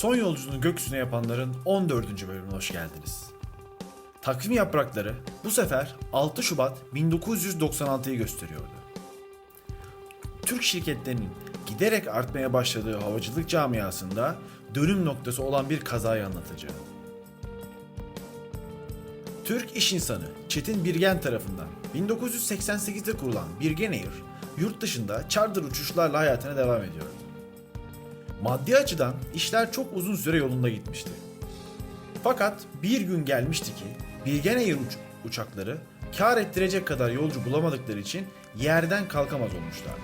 Son yolculuğunu gökyüzüne yapanların 14. bölümüne hoş geldiniz. Takvim yaprakları bu sefer 6 Şubat 1996'yı gösteriyordu. Türk şirketlerinin giderek artmaya başladığı havacılık camiasında dönüm noktası olan bir kazayı anlatacağım. Türk iş insanı Çetin Birgen tarafından 1988'de kurulan Birgen Air, yurt dışında charter uçuşlarla hayatına devam ediyordu. Maddi açıdan işler çok uzun süre yolunda gitmişti. Fakat bir gün gelmişti ki Birgen Air uç- uçakları kar ettirecek kadar yolcu bulamadıkları için yerden kalkamaz olmuşlardı.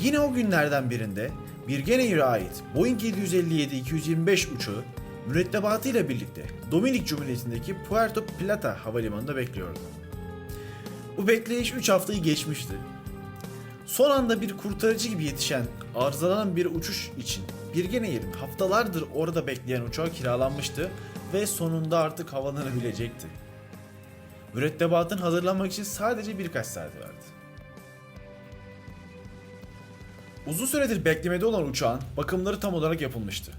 Yine o günlerden birinde Birgen Air'e ait Boeing 757-225 uçağı mürettebatıyla birlikte Dominik Cumhuriyeti'ndeki Puerto Plata havalimanında bekliyordu. Bu bekleyiş 3 haftayı geçmişti. Son anda bir kurtarıcı gibi yetişen arızalanan bir uçuş için Birgen Air'in haftalardır orada bekleyen uçağı kiralanmıştı ve sonunda artık havalanabilecekti. Mürettebatın hazırlanmak için sadece birkaç saat vardı. Uzun süredir beklemede olan uçağın bakımları tam olarak yapılmıştı.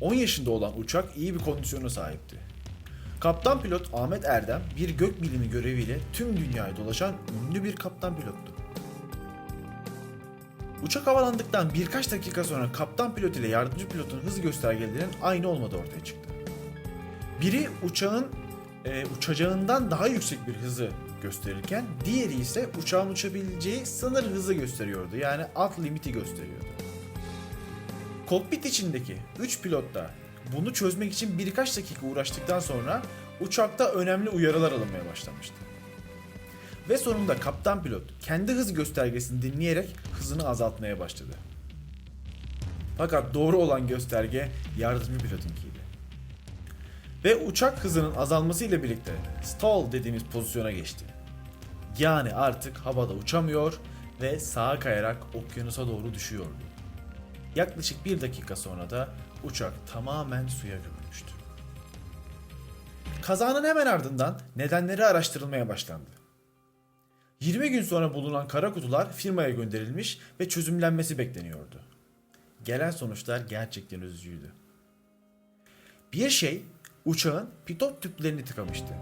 10 yaşında olan uçak iyi bir kondisyona sahipti. Kaptan pilot Ahmet Erdem bir gök bilimi göreviyle tüm dünyayı dolaşan ünlü bir kaptan pilottu. Uçak havalandıktan birkaç dakika sonra kaptan pilot ile yardımcı pilotun hız göstergelerinin aynı olmadığı ortaya çıktı. Biri uçağın e, uçacağından daha yüksek bir hızı gösterirken diğeri ise uçağın uçabileceği sınır hızı gösteriyordu. Yani alt limiti gösteriyordu. Kokpit içindeki 3 pilot da bunu çözmek için birkaç dakika uğraştıktan sonra uçakta önemli uyarılar alınmaya başlamıştı. Ve sonunda kaptan pilot kendi hız göstergesini dinleyerek hızını azaltmaya başladı. Fakat doğru olan gösterge yardımcı pilotunkiydi. Ve uçak hızının azalmasıyla birlikte stall dediğimiz pozisyona geçti. Yani artık havada uçamıyor ve sağa kayarak okyanusa doğru düşüyordu. Yaklaşık bir dakika sonra da uçak tamamen suya gömülmüştü. Kazanın hemen ardından nedenleri araştırılmaya başlandı. 20 gün sonra bulunan kara kutular firmaya gönderilmiş ve çözümlenmesi bekleniyordu. Gelen sonuçlar gerçekten üzücüydü. Bir şey uçağın pitot tüplerini tıkamıştı.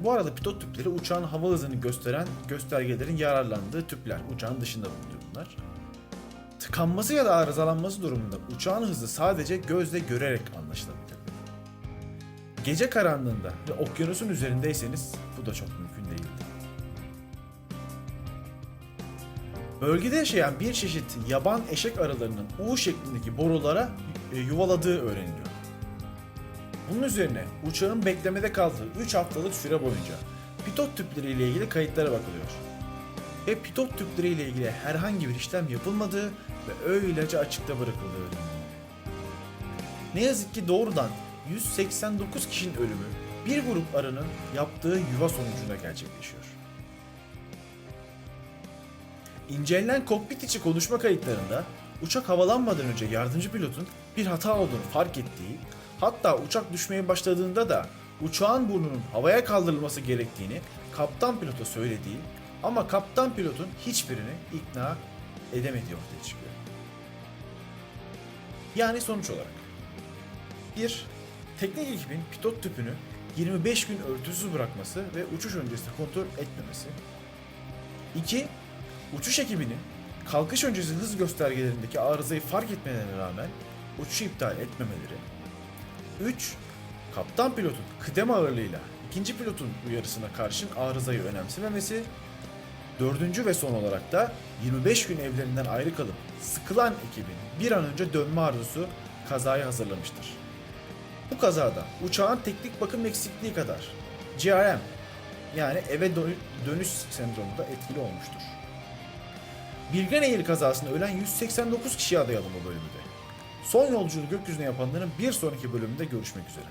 Bu arada pitot tüpleri uçağın hava hızını gösteren göstergelerin yararlandığı tüpler. Uçağın dışında bulunuyor bunlar. Tıkanması ya da arızalanması durumunda uçağın hızı sadece gözle görerek anlaşılabilirdi. Gece karanlığında ve okyanusun üzerindeyseniz bu da çok mümkün değildi. Bölgede yaşayan bir çeşit yaban eşek arılarının U şeklindeki borulara e, yuvaladığı öğreniliyor. Bunun üzerine uçağın beklemede kaldığı 3 haftalık süre boyunca pitot tüpleri ile ilgili kayıtlara bakılıyor. Ve pitot tüpleri ile ilgili herhangi bir işlem yapılmadığı ve öylece açıkta bırakıldığı öğreniliyor. Ne yazık ki doğrudan 189 kişinin ölümü bir grup arının yaptığı yuva sonucunda gerçekleşiyor. İncelenen kokpit içi konuşma kayıtlarında uçak havalanmadan önce yardımcı pilotun bir hata olduğunu fark ettiği, hatta uçak düşmeye başladığında da uçağın burnunun havaya kaldırılması gerektiğini kaptan pilota söylediği ama kaptan pilotun hiçbirini ikna edemediği ortaya çıkıyor. Yani sonuç olarak bir Teknik ekibin pilot tüpünü 25 gün örtüsüz bırakması ve uçuş öncesi kontrol etmemesi. 2. Uçuş ekibinin kalkış öncesi hız göstergelerindeki arızayı fark etmelerine rağmen uçuşu iptal etmemeleri. 3. Kaptan pilotun kıdem ağırlığıyla ikinci pilotun uyarısına karşın arızayı önemsememesi. Dördüncü ve son olarak da 25 gün evlerinden ayrı kalıp sıkılan ekibin bir an önce dönme arzusu kazayı hazırlamıştır. Bu kazada uçağın teknik bakım eksikliği kadar GRM yani eve dönü- dönüş sendromu da etkili olmuştur. Birgen Air kazasında ölen 189 kişiye adayalım bu bölümde. Son yolculuğu gökyüzüne yapanların bir sonraki bölümünde görüşmek üzere.